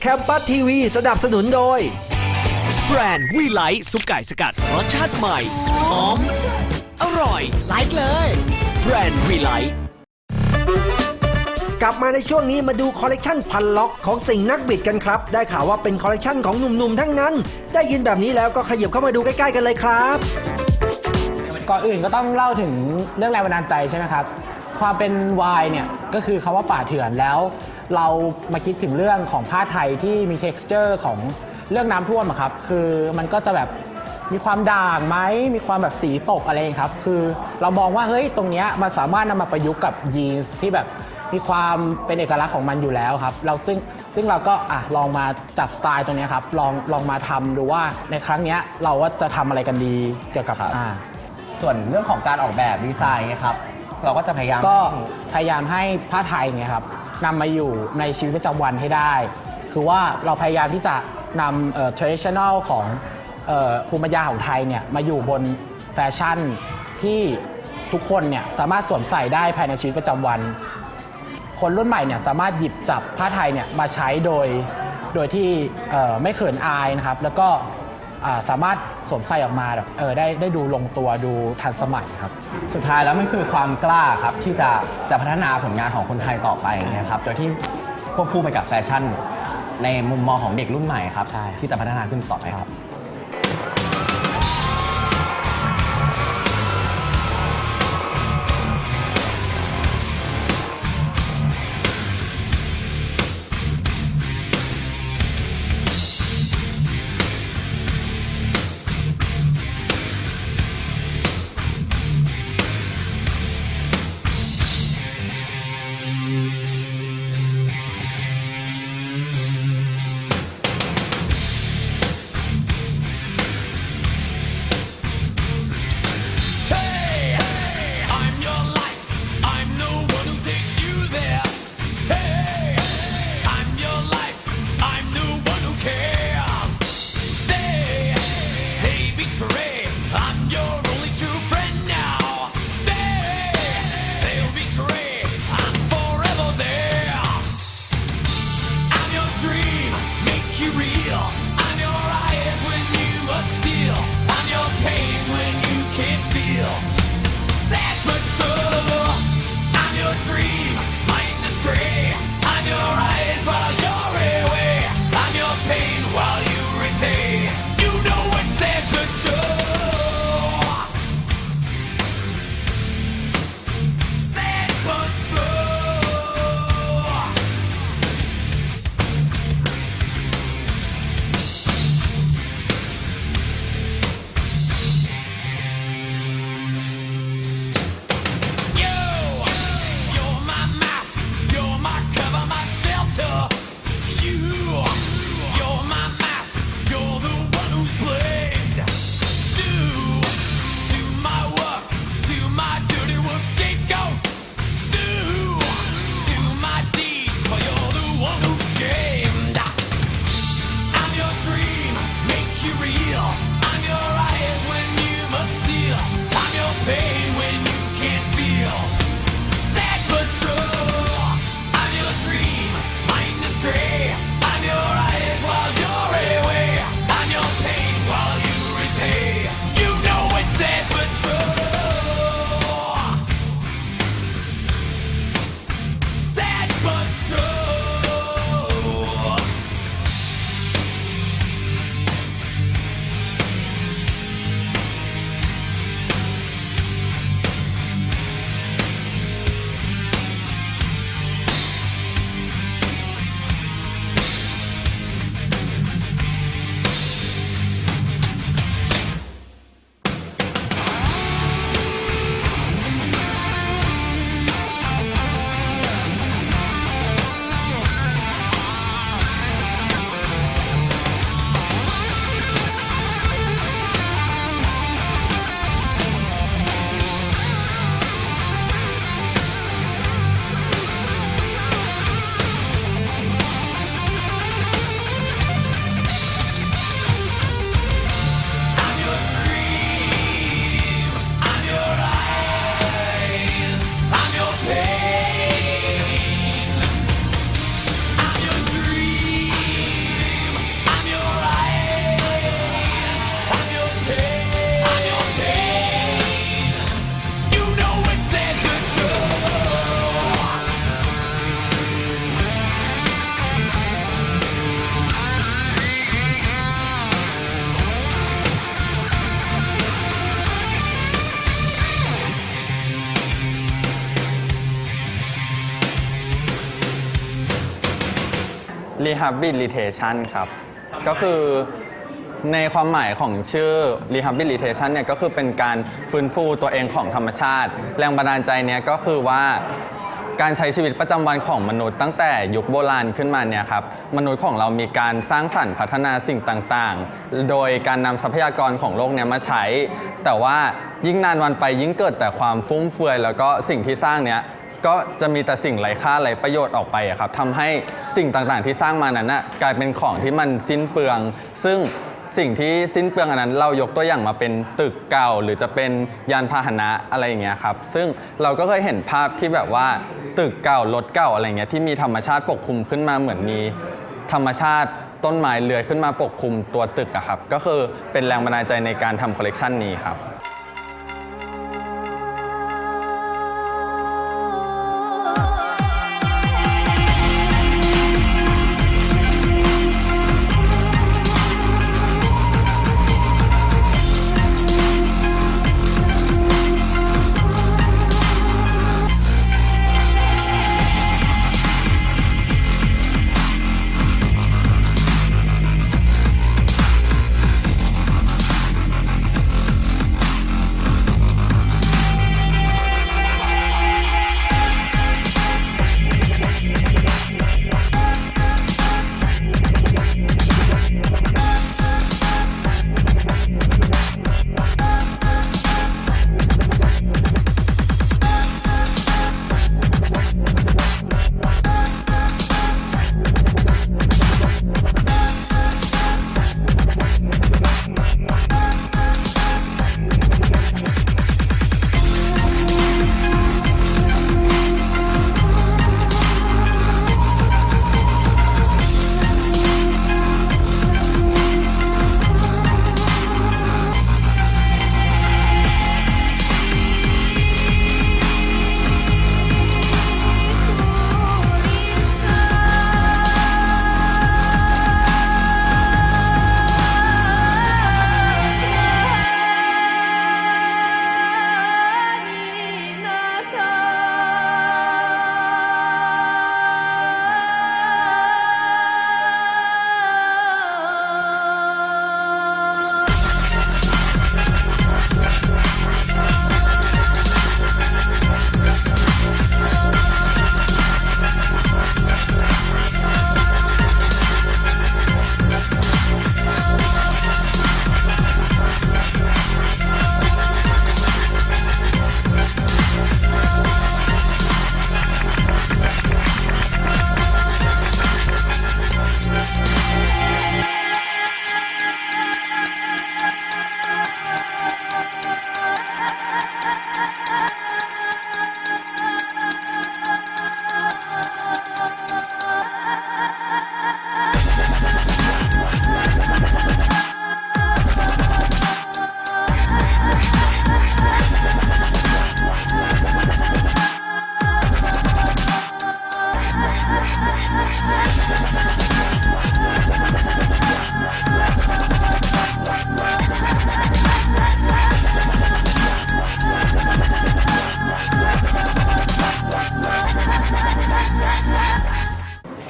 แคมปัสทีวีสนับสนุนโดย แบรนด์วีไลท์ซุปไก่สกัดรสชาติใหม่หอม อร่อยไลค์เลย แบรนด์วีไลท์กลับมาในช่วงนี้มาดูคอลเลกชันพันล็อกของสิ่งนักบิดกันครับ ได้ข่าวว่าเป็นคอลเลกชันของหนุ่มๆทั้งนั้น ได้ยินแบบนี้แล้วก็ขยับเข้ามาดูใกล้ๆกันเลยครับ ก่อนอื่นก็ต้องเล่าถึงเรื่องแรงบันดาลใจใช่ไหมครับ ความเป็นวายเนี่ยก็คือคาว่าป่าเถื่อนแล้ว เรามาคิดถึงเรื่องของผ้าไทยที่มี texture ของเรื่องน้ำท่วมอะครับ คือมันก็จะแบบมีความด่างไหมมีความแบบสีตกอะไรอย่างเงี้ยครับ คือเรามองว่าเฮ้ยตรงเนี้ยมันสามารถนำมาประยุกต์กับยีนส์ที่แบบมีความเป็นเอกลักษณ์ของมันอยู่แล้วครับ เราซึ่งซึ่งเราก็อะลองมาจับสไตล์ตรงเนี้ยครับ ลองลองมาทำดูว่าในครั้งเนี้ยเราว่าจะทำอะไรกันดีเกี่ยวกับครับ อ่า ส่วนเรื่องของการออกแบบดีไซน์นะครับ เราก็จะพยายาม ก็พยายามให้ผ้าไทยเนี่ยครับ นำมาอยู่ในชีวิตประจำวันให้ได้ คือว่าเราพยายามที่จะนำเอ่อ traditional ของเอ่อภูมิปัญญาของไทยเนี่ยมาอยู่บนแฟชั่นที่ทุกคนเนี่ยสามารถสวมใส่ได้ภายในชีวิตประจำวัน คนรุ่นใหม่เนี่ยสามารถหยิบจับผ้าไทยเนี่ยมาใช้โดยโดยที่เอ่อไม่เขินอายนะครับ แล้วก็ สามารถสวมใส่ออกมาแบบเออได้ได้ดูลงตัวดูทันสมัยครับ สุดท้ายแล้วมันคือความกล้าครับที่จะจะพัฒนาผลงานของคนไทยต่อไปนะครับโดยที่ควบคู่ไปกับแฟชั่น ในมุมมองของเด็กรุ่นใหม่ครับใช่ที่จะพัฒนาขึ้นต่อไปครับ Three. Rehabilitation ครับ ก็คือในความหมายของชื่อ rehabilitation เนี่ยก็คือเป็นการฟื้นฟูตัวเองของธรรมชาติ แรงบันดาลใจเนี่ยก็คือว่าการใช้ชีวิตประจำวันของมนุษย์ตั้งแต่ยุคโบราณขึ้นมาเนี่ยครับมนุษย์ของเรามีการสร้างสรรค์พัฒนาสิ่งต่างๆ โดยการนำทรัพยากรของโลกเนี่ยมาใช้ แต่ว่ายิ่งนานวันไปยิ่งเกิดแต่ความฟุ่มเฟือย แล้วก็สิ่งที่สร้างเนี่ย ก็จะมีแต่สิ่งไร้ค่าไร้ประโยชน์ออกไปอะครับทำให้สิ่งต่างๆ ที่สร้างมานั้นนะกลายเป็นของที่มันสิ้นเปลือง ซึ่งสิ่งที่สิ้นเปลืองอันนั้น เรายกตัวอย่างมาเป็นตึกเก่า หรือจะเป็นยานพาหนะอะไรอย่างเงี้ยครับซึ่งเราก็เคยเห็นภาพที่แบบว่าตึกเก่ารถเก่าอะไรเงี้ยที่มีธรรมชาติปกคลุมขึ้นมาเหมือนมีธรรมชาติต้นไม้เลื้อยขึ้นมาปกคลุมตัวตึกอะครับก็คือเป็นแรงบันดาลใจในการทำคอลเลกชันนี้ครับ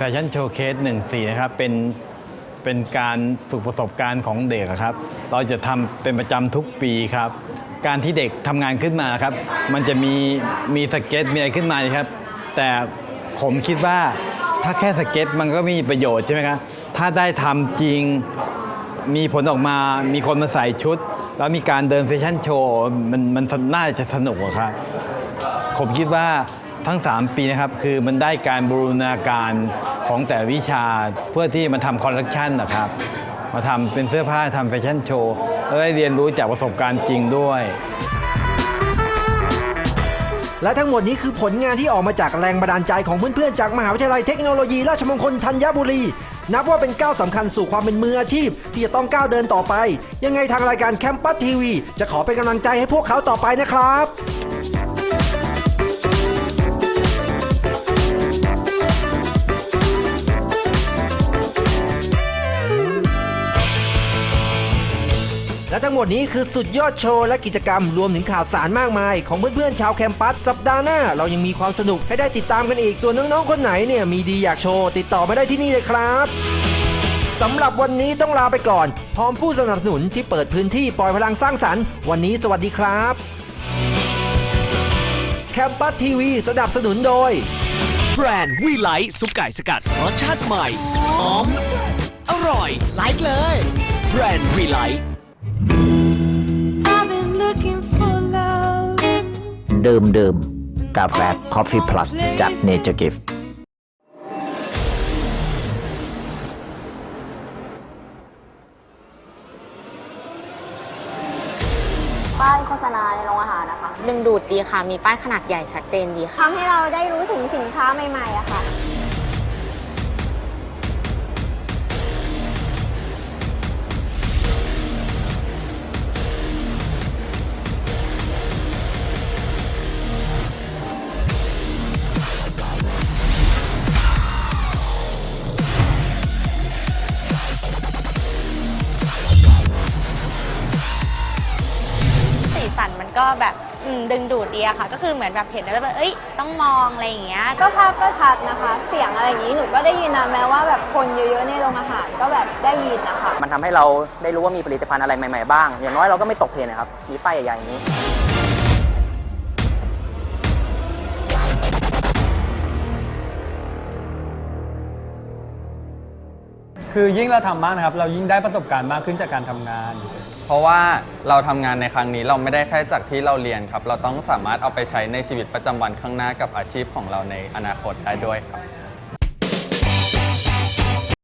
แฟชั่นโชว์เคส14 นะครับ เป็นเป็นการฝึกประสบการณ์ของเด็กครับ เราจะทำเป็นประจำทุกปีครับ การที่เด็กทำงานขึ้นมาครับ มันจะมีมีสเก็ตมีอะไรขึ้นมาครับ แต่ผมคิดว่าถ้าแค่สเก็ตมันก็มีประโยชน์ใช่ไหมครับ ถ้าได้ทำจริงมีผลออกมา มีคนมาใส่ชุด แล้วมีการเดินแฟชั่นโชว์ มันมันน่าจะสนุกครับ ผมคิดว่า ทั้ง 3 ปีนะครับ คือมันได้การบูรณาการของแต่วิชาเพื่อที่มาทำคอลเลกชันนะครับ มาทำเป็นเสื้อผ้าทำแฟชั่นโชว์แล้วได้เรียนรู้จากประสบการณ์จริงด้วยและทั้งหมดนี้คือผลงานที่ออกมาจากแรงบันดาลใจของเพื่อนๆ จากมหาวิทยาลัยเทคโนโลยีราชมงคลธัญบุรี นับว่าเป็นก้าวสำคัญสู่ความเป็นมืออาชีพ ที่จะต้องก้าวเดินต่อไป ยังไงทางรายการแคมปัสทีวี จะขอเป็นกำลังใจให้พวกเขาต่อไปนะครับ และและทั้งหมดนี้คือสุดยอดโชว์และกิจกรรมรวมถึงข่าวสารมากมาย ของเพื่อนๆชาวแคมปัสสัปดาห์หน้า เรายังมีความสนุกให้ได้ติดตามกันอีกส่วนน้องๆคนไหนเนี่ยมีดีอยากโชว์ ติดต่อมาได้ที่นี่เลยครับสำหรับวันนี้ต้องลาไปก่อน พร้อมผู้สนับสนุนที่เปิดพื้นที่ปล่อยพลังสร้างสรรค์ วันนี้สวัสดีครับแคมปัสทีวีสนับสนุนโดย แบรนด์วีไลท์ซุปไก่สกัดรสชาติใหม่หอม อร่อย ไลค์เลย แบรนด์วีไลท์ ดื่มดื่มกาแฟ Coffee Plus จาก Nature Gift ป้ายโฆษณาในโรงอาหารนะคะ ดึงดูดดีค่ะ มีป้ายขนาดใหญ่ชัดเจนดีค่ะ ทำให้เราได้รู้ถึงสินค้าใหม่ๆอะค่ะ ก็แบบอืมดึงดูดดีอะค่ะ ก็คือเหมือนแบบเห็นแล้วแบบเอ้ยต้องมองอะไรอย่างเงี้ย ก็ภาพก็ชัดนะคะ เสียงอะไรอย่างนี้หนูก็ได้ยินนะแม้ว่าแบบคนเยอะๆในโรงอาหารก็แบบได้ยินนะคะ มันทำให้เราได้รู้ว่ามีผลิตภัณฑ์อะไรใหม่ ๆ บ้าง อย่างน้อยเราก็ไม่ตกเทรนด์นะครับ มีป้ายใหญ่ๆอย่างนี้ คือยิ่งเราทำมากนะครับ เรายิ่งได้ประสบการณ์มากขึ้นจากการทำงาน เพราะว่าเราทำงานในครั้งนี้เราไม่ได้แค่จากที่เราเรียนครับ เราต้องสามารถเอาไปใช้ในชีวิตประจำวันข้างหน้ากับอาชีพของเราในอนาคตได้ด้วยครับ